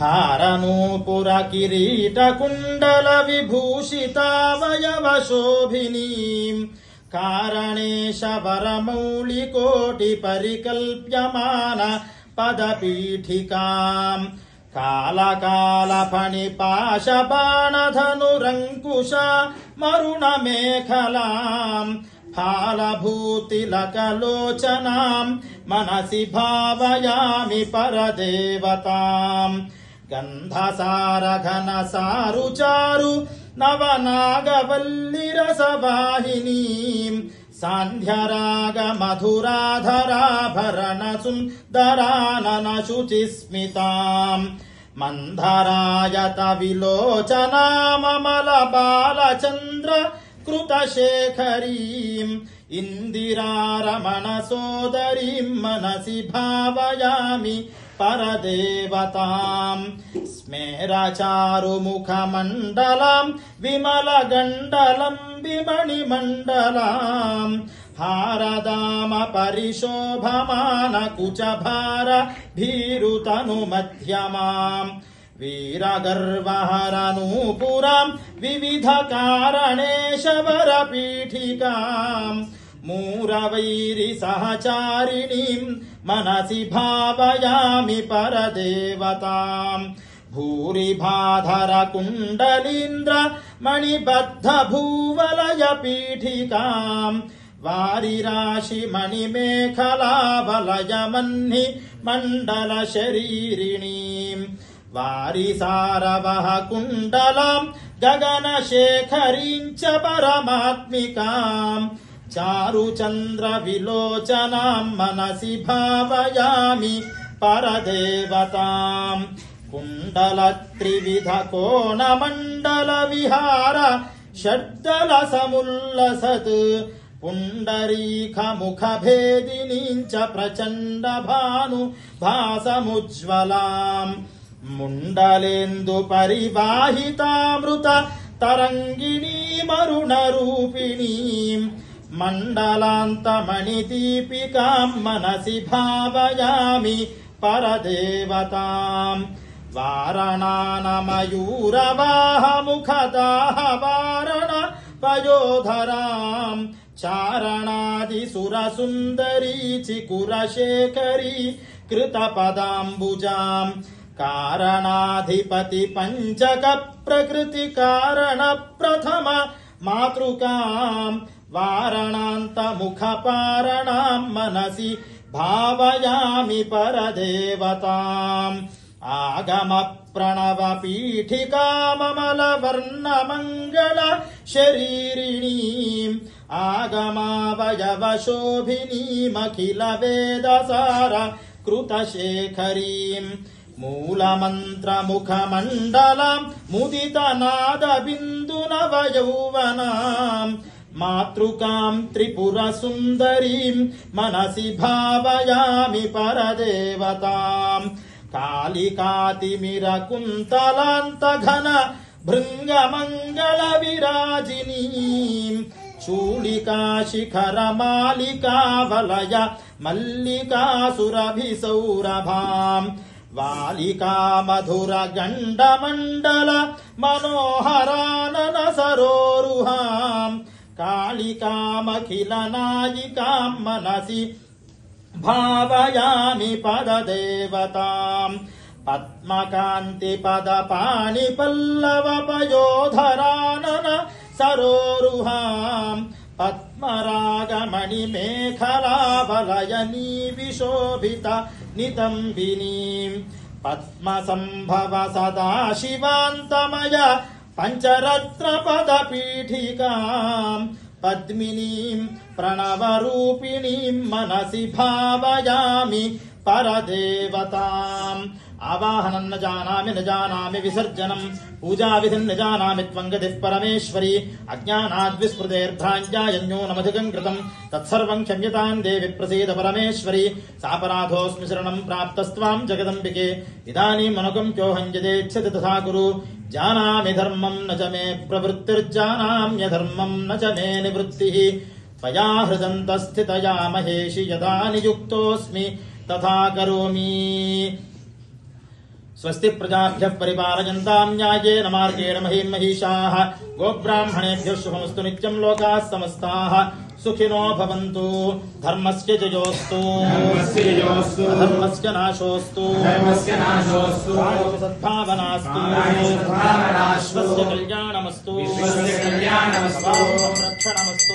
हारनूपुरकिरीटकुण्डलविभूषितावयवशोभिनीम्। कारणेश वरमौलिकोटिपरिकल्प्यमान पदपीठिकाम् कालकालफणिपाशबाणधनुरङ्कुश मरुणमेखलाम्। फालभूतिलकलोचनाम्। मनसि भावयामि परदेवताम्। गन्धसारघनसारुचारु नवनागवल्लिरसवाहिनीम् सान्ध्यरागमधुराधराभरण सुन्दराननशुचिस्मिताम् मन्धरायत विलोचनाममल बालचन्द्र कृतशेखरीम् इन्दिरारमण सोदरीम् मनसि भावयामि परदेवताम्। स्मेरचारुमुखमण्डलाम् विमलगण्डलम् विमणिमण्डलाम्। हारदामपरिशोभमानकुचभार भीरुतनुमध्यमाम्। वीरगर्वहरनूपुराम् विविधकारणे शवरपीठिकाम् मूरवैरिसहचारिणीम् मनसि भावयामि परदेवताम्। भूरिभाधर कुण्डलीन्द्र मणिबद्ध भूवलयपीठिकाम् वारिराशि मणिमेखलावलयमह्नि मण्डलशरीरिणीम्। वारिसारवः कुण्डलाम् गगनशेखरीम् च परमात्मिकाम् चारुचन्द्रविलोचनाम् मनसि भावयामि परदेवताम् कुण्डलत्रिविधकोणमण्डलविहार षड्दलसमुल्लसत् पुण्डरीकमुखभेदिनीम् च प्रचण्डभानु भासमुज्ज्वलाम् मुण्डलेन्दुपरिवाहितामृत तरङ्गिणीमरुणरूपिणीम् मण्डलान्तमणिदीपिकाम् मनसि भावयामि परदेवताम्। वारणानमयूरवाहमुखदाह वारण पयोधराम् चारणादिसुरसुन्दरी चिकुरशेखरी कृतपदाम्बुजाम्। कारणाधिपति पञ्चक प्रकृतिकारण प्रथम मातृकाम् वारणान्तमुखपारणाम् मनसि भावयामि परदेवताम्। आगम प्रणव पीठिकाममलवर्णमङ्गल शरीरिणीम्। आगमावयवशोभिनीमखिल वेदसार कृतशेखरीम्। मूलमन्त्रमुखमण्डलम् मुदितनादबिन्दुनवयौवनाम् मातृकाम् त्रिपुरसुन्दरीम् मनसि भावयामि परदेवताम् कालिकातिमिरकुन्तलान्तघन भृङ्गमङ्गलविराजिनीम् चूलिका शिखरमालिकावलय मल्लिकासुरभिसौरभाम् वालिका मधुर गण्डमण्डल मनोहरानन सरोरुहाम् कालिकामखिल नायिकाम् मनसि भावयामि पददेवताम् पद्मकान्ति पदपाणि सरोरुहाम्। पद्मरागमणि मेखलावलयनी विशोभित नितम्बिनीम्। पद्मसम्भव सदा शिवान्तमय पञ्चरत्नपदपीठिकाम् पद्मिनीम् प्रणवरूपिणीम् मनसि भावयामि परदेवताम्। आवाहनम् न जानामि न जानामि विसर्जनम्। पूजाविधिम् न जानामि त्वङ्गतिः परमेश्वरी। अज्ञानाद्विस्मृतेर्भ्राञ्जायन्यो नमधिकम् कृतम्। तत्सर्वम् क्षम्यताम् देवि प्रसीद परमेश्वरी। सापराधोऽस्मि शरणम् प्राप्तस्त्वाम् जगदम्बिके। इदानीमनुगम् क्योऽहम् यदेच्छति तथा कुरु। जानामि धर्मम् न च मे प्रवृत्तिर्जानाम्य प्रवृत्तिर्जानाम्यधर्मम् न च मे निवृत्तिः। त्वया हृदन्तस्थितया महेशि यदा नियुक्तोऽस्मि तथा करोमि। स्वस्ति प्रजाभ्यः परिपालयन्ताम् न्यायेन मार्गेण महीम् महिषाः। गोब्राह्मणेभ्यः शुभमस्तु नित्यम् लोकाः समस्ताः। सुखिनो भवन्तु। धर्मस्य जयोस्तु। धर्मस्य नाशोस्तु। धर्मस्य नाशोस्तु। सद्भावनास्तु विश्वस्य कल्याणमस्तु। रक्षणमस्तु।